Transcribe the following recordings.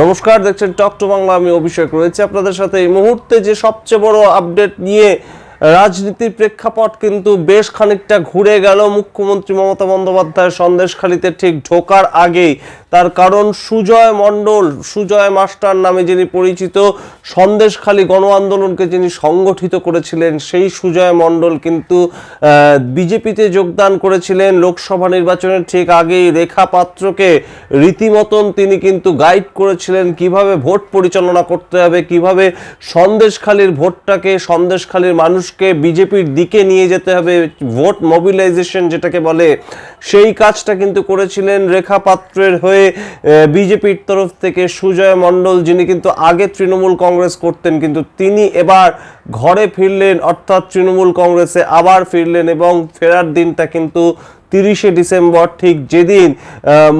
নমস্কার, দেখছেন টক টু বাংলা। আমি অভিষেক রয়েছে আপনাদের সাথে। এই মুহূর্তে যে সবচেয়ে বড় আপডেট নিয়ে রাজনীতির প্রেক্ষাপট কিন্তু বেশ খানিকটা ঘুরে গেল। মুখ্যমন্ত্রী মমতা বন্দ্যোপাধ্যায় সন্দেশখালিতে ঠিক ঢোকার আগেই তার কারণ সুজয় মণ্ডল, সুজয় মাস্টার নামে যিনি পরিচিত, সন্দেশখালী গণ আন্দোলনকে যিনি সংগঠিত করেছিলেন, সেই সুজয় মণ্ডল কিন্তু বিজেপিতে যোগদান করেছিলেন লোকসভা নির্বাচনের ঠিক আগেই। রেখা পাত্রকে রীতিমতন তিনি কিন্তু গাইড করেছিলেন কীভাবে ভোট পরিচালনা করতে হবে, কীভাবে সন্দেশখালীর ভোটটাকে, সন্দেশখালীর মানুষকে বিজেপির দিকে নিয়ে যেতে হবে, ভোট মোবিলাইজেশন যেটাকে বলে সেই কাজটা কিন্তু করেছিলেন রেখা পাত্রের হয়ে বিজেপির তরফ থেকে সুজয় মণ্ডল, যিনি কিন্তু আগে তৃণমূল কংগ্রেস করতেন, কিন্তু তিনি এবার ঘরে ফিরলেন, অর্থাৎ তৃণমূল কংগ্রেসে আবার ফিরলেন এবং ফেরার দিনটা কিন্তু তিরিশে ডিসেম্বর, ঠিক যেদিন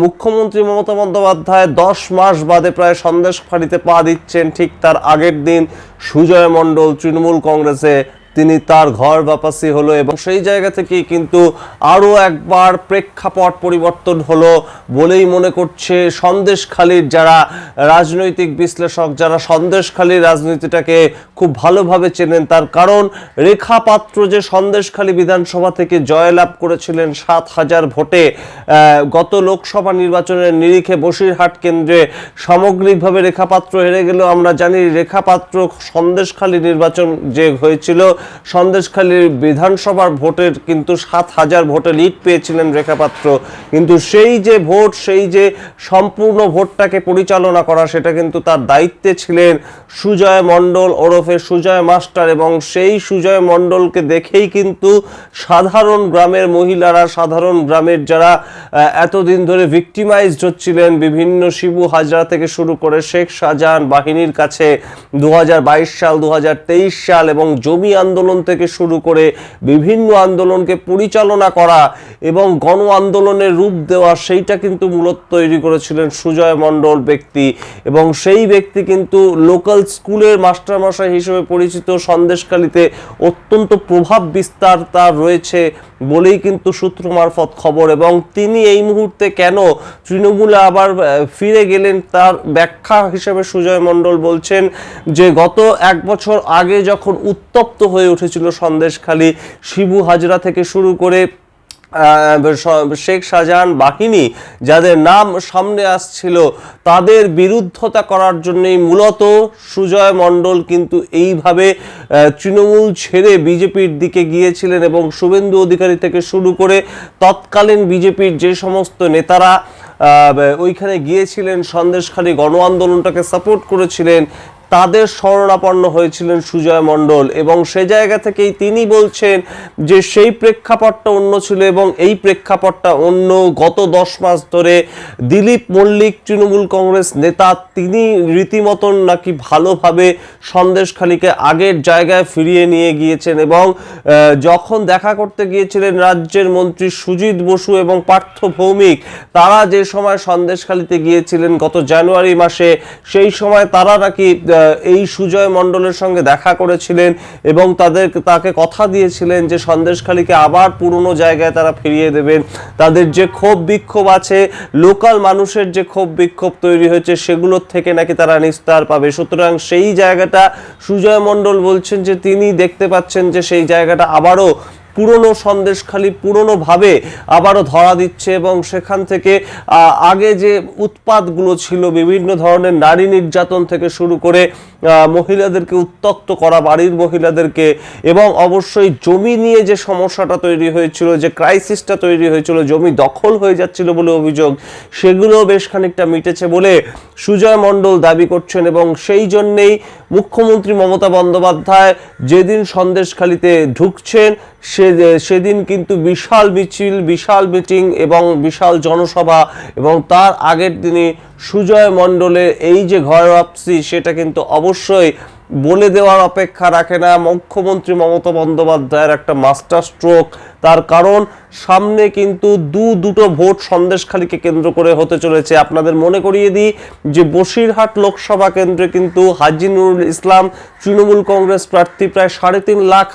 মুখ্যমন্ত্রী মমতা বন্দ্যোপাধ্যায় দশ মাস বাদে প্রায় সন্দেশ ফাঁড়িতে পা দিচ্ছেন, ঠিক তার আগের দিন সুজয় মণ্ডল তৃণমূল কংগ্রেসে তিনি তার ঘর বাপাসি হলো এবং সেই জায়গা থেকেই কিন্তু আরও একবার প্রেক্ষাপট পরিবর্তন হলো বলেই মনে করছে সন্দেশখালীর যারা রাজনৈতিক বিশ্লেষক, যারা সন্দেশখালীর রাজনীতিটাকে খুব ভালোভাবে চেনেন, তার কারণ রেখা পাত্র যে সন্দেশখালী বিধানসভা থেকে জয়লাভ করেছিলেন সাত হাজার ভোটে গত লোকসভা নির্বাচনের নিরিখে বসিরহাট কেন্দ্রে সামগ্রিকভাবে রেখাপাত্র হেরে গেলেও আমরা জানি রেখাপাত্র সন্দেশখালী নির্বাচন যে হয়েছিল সন্দেশখালীর বিধানসভার ভোটের কিন্তু সাত হাজার ভোটে লিড পেয়েছিলেন রেখাপাত্র কিন্তু সেই যে ভোট, সেই যে সম্পূর্ণ ভোটটাকে পরিচালনা করা, সেটা কিন্তু তার দায়িত্বে ছিলেন সুজয় মণ্ডল ওরফে সুজয় মাস্টার এবং সেই সুজয় মণ্ডলকে দেখেই কিন্তু সাধারণ গ্রামের মহিলারা, সাধারণ গ্রামের যারা এতদিন ধরে ভিক্টিমাইজড হচ্ছিলেন, বিভিন্ন শিবু হাজরা থেকে শুরু করে শেখ শাহজাহান বাহিনীর কাছে দু হাজার বাইশ সাল, দু হাজার তেইশ সাল এবং জমি আন্দোলন থেকে শুরু করে বিভিন্ন আন্দোলনকে পরিচালনা করা এবং গণ আন্দোলনের রূপ দেওয়া, সেইটা কিন্তু মূলত তৈরি করেছিলেন সুজয় মণ্ডল ব্যক্তি। এবং সেই ব্যক্তি কিন্তু লোকাল স্কুলের মাস্টারমশাই হিসেবে পরিচিত সন্দেশকালীতে অত্যন্ত প্রভাব বিস্তার তার রয়েছে বলেই কিন্তু সূত্র মারফত খবর এবং তিনি এই মুহূর্তে কেন তৃণমূলে আবার ফিরে গেলেন তার ব্যাখ্যা হিসেবে সুজয় মণ্ডল বলছেন যে গত এক বছর আগে যখন উত্তপ্ত হয়ে উঠেছিল সন্দেশখালী, শিবু হাজরা থেকে শুরু করে শেখ শাহজাহান বাহিনী, যাদের নাম সামনে আসছিল, তাদের বিরুদ্ধতা করার জন্যই মূলত সুজয় মণ্ডল কিন্তু এইভাবে তৃণমূল ছেড়ে বিজেপির দিকে গিয়েছিলেন এবং শুভেন্দু অধিকারী থেকে শুরু করে তৎকালীন বিজেপির যে সমস্ত নেতারা ওইখানে গিয়েছিলেন, সন্দেশখালী গণ আন্দোলনটাকে সাপোর্ট করেছিলেন তাদের শরণাপন্ন হয়েছিলেন সুজয় মণ্ডল এবং সে জায়গা থেকেই তিনি বলছেন যে সেই প্রেক্ষাপটটা অন্য ছিল এবং এই প্রেক্ষাপটটা অন্য গত দশ মাস ধরে দিলীপ মল্লিক, তৃণমূল কংগ্রেস নেতা, তিনি রীতিমতন নাকি ভালোভাবে সন্দেশখালীকে আগের জায়গায় ফিরিয়ে নিয়ে গিয়েছেন এবং যখন দেখা করতে গিয়েছিলেন রাজ্যের মন্ত্রী সুজিত বসু এবং পার্থ ভৌমিক, তারা যে সময় সন্দেশখালীতে গিয়েছিলেন গত জানুয়ারি মাসে, সেই সময় তারা নাকি এই সুজয় মণ্ডলের সঙ্গে দেখা করেছিলেন এবং তাদের তাকে কথা দিয়েছিলেন যে সন্দেশখালীকে আবার পুরনো জায়গায় তারা ফিরিয়ে দেবেন। তাদের যে ক্ষোভ বিক্ষোভ আছে, লোকাল মানুষের যে ক্ষোভ বিক্ষোভ তৈরি হয়েছে, সেগুলোর থেকে নাকি তারা নিস্তার পাবে। সুতরাং সেই জায়গাটা সুজয় মণ্ডল বলছেন যে তিনি দেখতে পাচ্ছেন যে সেই জায়গাটা আবারও পুরনো সন্দেশখালি পুরনোভাবে আবারও ধরা দিচ্ছে এবং সেখান থেকে আগে যে উৎপাতগুলো ছিল, বিভিন্ন ধরনের নারী নির্যাতন থেকে শুরু করে মহিলাদেরকে উত্তক্ত করা, বাড়ির মহিলাদেরকে এবং অবশ্যই জমি নিয়ে যে সমস্যাটা তৈরি হয়েছিল, যে ক্রাইসিসটা তৈরি হয়েছিল, জমি দখল হয়ে যাচ্ছিল বলে অভিযোগ, সেগুলো বেশ খানিকটা মিটেছে বলে সুজয় মণ্ডল দাবি করছেন এবং সেই জন্যেই মুখ্যমন্ত্রী মমতা বন্দ্যোপাধ্যায় যেদিন সন্দেশখালিতে ঢুকছেন, সে, সেদিন কিন্তু বিশাল মিছিল, বিশাল মিটিং এবং বিশাল জনসভা এবং তার আগের দিনই সুজয় মণ্ডলের এই যে ঘর আপসি, সেটা কিন্তু অবশ্যই বলে দেওয়ার অপেক্ষা রাখে না। মুখ্যমন্ত্রী মমতা বন্দ্যোপাধ্যায়ের একটা মাস্টার স্ট্রোক, তার কারণ সামনে কিন্তু দু দুটো ভোট সন্দেশখালীকে কেন্দ্র করে হতে চলেছে। আপনাদের মনে করিয়ে দিই যে বসিরহাট লোকসভা কেন্দ্রে কিন্তু হাজি নুরুল ইসলাম তৃণমূল কংগ্রেস প্রার্থী প্রায় সাড়ে তিন লাখ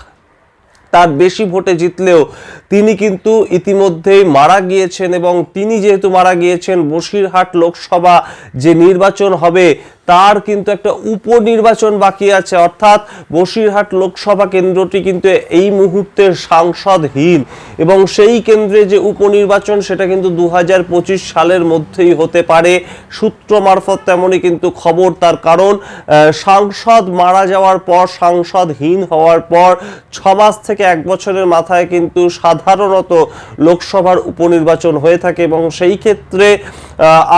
তার বেশি ভোটে জিতলেও তিনি কিন্তু ইতিমধ্যেই মারা গিয়েছেন এবং তিনি যেহেতু মারা গিয়েছেন, বসিরহাট লোকসভা যে নির্বাচন হবে তার কিন্তু একটা উপনির্বাচন বাকি আছে। অর্থাৎ বসিরহাট লোকসভা কেন্দ্রটি কিন্তু এই মুহূর্তে সাংসদহীন এবং সেই কেন্দ্রে যে উপনির্বাচন সেটা কিন্তু দু হাজার পঁচিশ সালের মধ্যেই হতে পারে। সূত্র মারফত তেমনই কিন্তু খবর তার কারণ সাংসদ মারা যাওয়ার পর, সাংসদহীন হওয়ার পর ছ মাস থেকে এক বছরের মাথায় কিন্তু সাধারণত লোকসভার উপনির্বাচন হয়ে থাকে এবং সেই ক্ষেত্রে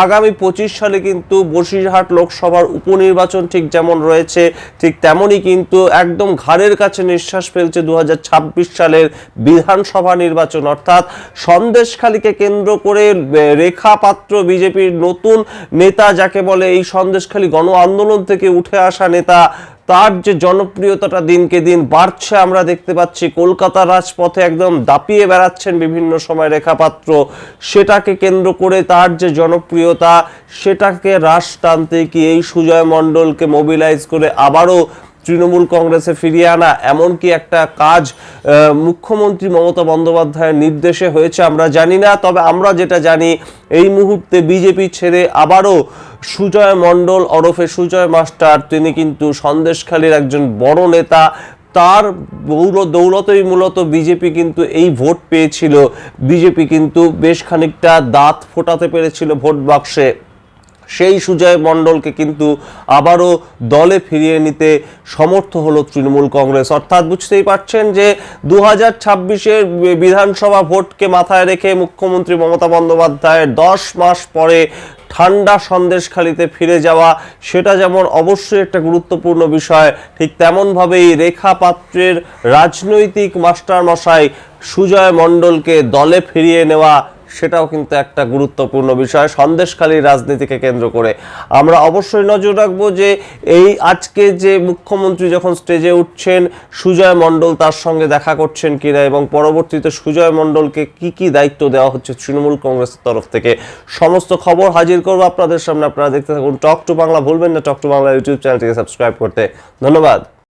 আগামী পঁচিশ সালে কিন্তু বসিরহাট লোকসভার উপনির্বাচন ঠিক যেমন রয়েছে, ঠিক তেমনই কিন্তু একদম ঘাড়ের কাছে নিঃশ্বাস ফেলছে দু হাজার ছাব্বিশ সালের বিধানসভা নির্বাচন। অর্থাৎ সন্দেশখালীকে কেন্দ্র করে রেখা পাত্র বিজেপির নতুন নেতা, যাকে বলে এই সন্দেশখালী গণ আন্দোলন থেকে উঠে আসা নেতা তার যে জনপ্রিয়তাটা দিনকে দিন বাড়ছে, আমরা দেখতে পাচ্ছি কলকাতা রাজপথে একদম দাপিয়ে বেড়াচ্ছেন বিভিন্ন সময় রেখাপাত্র। সেটাকে কেন্দ্র করে তার যে জনপ্রিয়তা, সেটাকে হ্রাস টানতে কি এই সুজয় মণ্ডলকে মোবিলাইজ করে আবারও তৃণমূল কংগ্রেসে ফিরিয়ে আনা, এমনকি একটা কাজ মুখ্যমন্ত্রী মমতা বন্দ্যোপাধ্যায়ের নির্দেশে হয়েছে, আমরা জানি না। তবে আমরা যেটা জানি, এই মুহূর্তে বিজেপি ছেড়ে আবারও সুজয় মণ্ডল ওরফে সুজয় মাস্টার, তিনি কিন্তু সন্দেশখালীর একজন বড় নেতা। তার দৌল, দৌলতেই মূলত বিজেপি কিন্তু এই ভোট পেয়েছিল। বিজেপি কিন্তু বেশ খানিকটা দাঁত ফোটাতে পেরেছিল ভোট বাক্সে। সেই সুজয় মণ্ডলকে কিন্তু আবারও দলে ফিরিয়ে নিতে সমর্থ হলো তৃণমূল কংগ্রেস। অর্থাৎ বুঝতেই পারছেন যে দু হাজার ছাব্বিশের বিধানসভা ভোটকে মাথায় রেখে মুখ্যমন্ত্রী মমতা বন্দ্যোপাধ্যায়ের দশ মাস পরে ঠান্ডা সন্দেশখালিতে ফিরে যাওয়া, সেটা যেমন অবশ্যই একটা গুরুত্বপূর্ণ বিষয়, ঠিক তেমনভাবেই রেখা পাত্রের রাজনৈতিক মাস্টার মশাই সুজয় মণ্ডলকে দলে ফিরিয়ে নেওয়া সেটাও কিন্তু একটা গুরুত্বপূর্ণ বিষয়। সন্দেশখালীর রাজনীতিকে কেন্দ্র করে। আমরা অবশ্যই নজর রাখব যে এই আজকে যে মুখ্যমন্ত্রী যখন স্টেজে উঠছেন, সুজয় মণ্ডল তার সঙ্গে দেখা করছেন কিনা এবং পরবর্তীতে সুজয় মণ্ডলকে কি কি দায়িত্ব দেওয়া হচ্ছে তৃণমূল কংগ্রেসের তরফ থেকে, সমস্ত খবর হাজির করব আপনাদের সামনে। আপনারা দেখতে থাকুন টক টু বাংলা। ভুলবেন না টক টু বাংলা ইউটিউব চ্যানেলটিকে সাবস্ক্রাইব করতে। ধন্যবাদ।